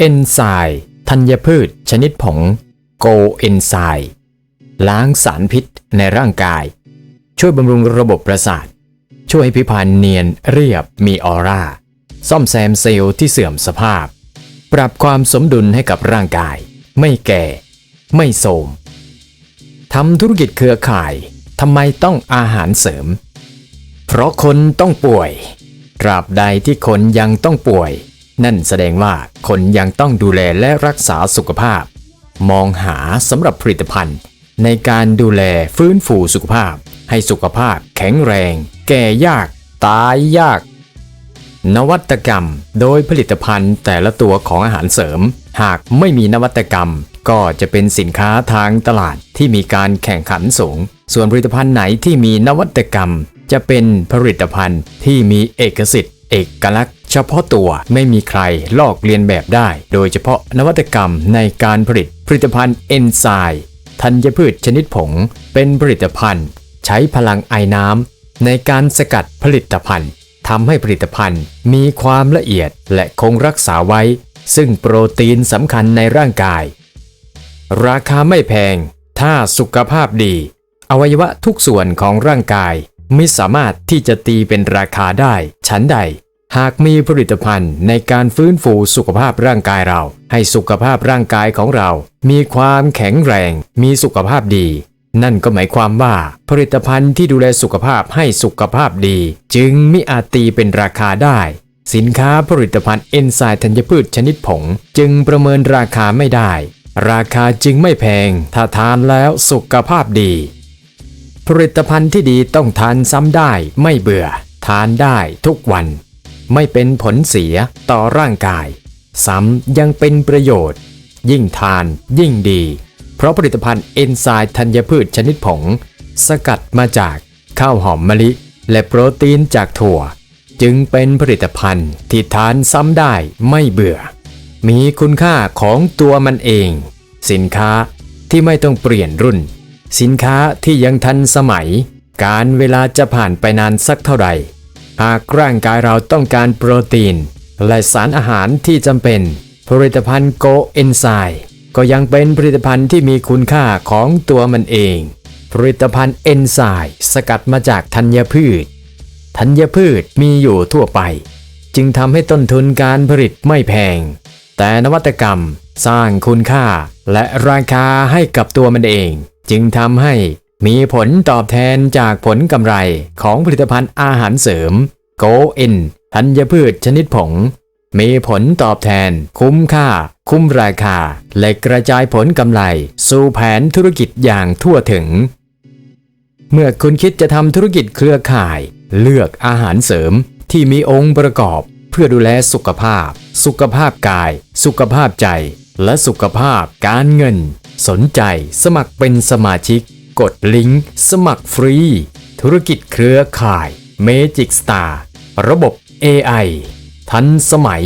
เอนไซม์ธัญพืชชนิดผงโกเอนไซม์ล้างสารพิษในร่างกาย ช่วยบำรุงระบบประสาท ช่วยให้ผิวพรรณเนียนเรียบมีออร่า ซ่อมแซมเซลล์ที่เสื่อมสภาพ ปรับความสมดุลให้กับร่างกาย ไม่แก่ ไม่โทรมทำธุรกิจเครือข่ายทำไมต้องอาหารเสริม เพราะคนต้องป่วย ตราบใดที่คนยังต้องป่วย นั่นแสดงว่าคนยังต้องดูแลและรักษาสุขภาพ มองหาสำหรับผลิตภัณฑ์ ในการดูแลฟื้นฟูสุขภาพ ให้สุขภาพแข็งแรง แก่ยาก ตายยาก นวัตกรรม โดยผลิตภัณฑ์แต่ละตัวของอาหารเสริม หากไม่มีนวัตกรรม ก็จะเป็นสินค้าทางตลาดที่มีการแข่งขันสูง ส่วนผลิตภัณฑ์ไหนที่มีนวัตกรรม จะเป็นผลิตภัณฑ์ที่มีเอกสิทธิ์ เอกลักษณ์ เฉพาะตัวไม่มีใครลอกเลียนแบบได้ โดยเฉพาะนวัตกรรมในการผลิตผลิตภัณฑ์เอนไซม์ธัญพืชชนิดผง เป็นผลิตภัณฑ์ ใช้พลังไอ้น้ำในการสกัดผลิตภัณฑ์ทำให้ผลิตภัณฑ์มีความละเอียดและคงรักษาไว้ ซึ่งโปรตีนสำคัญในร่างกาย ราคาไม่แพง ถ้าสุขภาพดี อวัยวะทุกส่วนของร่างกาย ไม่สามารถที่จะตีเป็นราคาได้ฉันใด หากมีผลิตภัณฑ์ในการฟื้นฟูสุขภาพร่างกายเรา ให้สุขภาพร่างกายของเรา มีความแข็งแรง มีสุขภาพดี นั่นก็หมายความว่า ผลิตภัณฑ์ที่ดูแลสุขภาพให้สุขภาพดี จึงมิอาจตีเป็นราคาได้ สินค้าผลิตภัณฑ์เอนไซม์ธัญพืชชนิดผง จึงประเมินราคาไม่ได้ ราคาจึงไม่แพง ถ้าทานแล้วสุขภาพดี ผลิตภัณฑ์ที่ดีต้องทานซ้ำได้ไม่เบื่อ ทานได้ทุกวัน ไม่เป็นผลเสียต่อร่างกาย ซ้ำยังเป็นประโยชน์ ยิ่งทานยิ่งดี เพราะผลิตภัณฑ์เอนไซม์ธัญพืชชนิดผง สกัดมาจากข้าวหอมมะลิ และโปรตีนจากถั่ว จึงเป็นผลิตภัณฑ์ที่ทานซ้ำได้ไม่เบื่อ มีคุณค่าของตัวมันเอง สินค้าที่ไม่ต้องเปลี่ยนรุ่น สินค้าที่ยังทันสมัย การเวลาจะผ่านไปนานสักเท่าไหร่ หากร่างกายเราต้องการโปรตีน และสารอาหารที่จำเป็น ผลิตภัณฑ์โกเอนไซม์ก็ยังเป็นผลิตภัณฑ์ที่มีคุณค่าของตัวมันเอง ผลิตภัณฑ์เอนไซม์สกัดมาจากธัญพืช ธัญพืชมีอยู่ทั่วไป จึงทำให้ต้นทุนการผลิตไม่แพง แต่นวัตกรรมสร้างคุณค่าและราคาให้กับตัวมันเอง จึงทำให้ มีผลตอบแทนจากผลกำไรของผลิตภัณฑ์อาหารเสริม โกเอนธัญพืชชนิดผง มีผลตอบแทน คุ้มค่า คุ้มราคา และกระจายผลกำไร สู่แผนธุรกิจอย่างทั่วถึง เมื่อคุณคิดจะทำธุรกิจเครือข่าย เลือกอาหารเสริมที่มีองค์ประกอบ เพื่อดูแลสุขภาพ สุขภาพกาย สุขภาพใจ และสุขภาพการเงิน สนใจสมัครเป็นสมาชิก กดลิงก์ สมัครฟรี ธุรกิจเครือข่าย Magic Star ระบบ AI ทันสมัย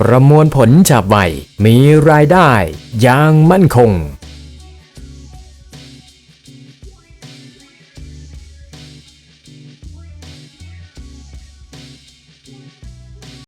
ประมวลผลฉับไวมีรายได้อย่างมั่นคง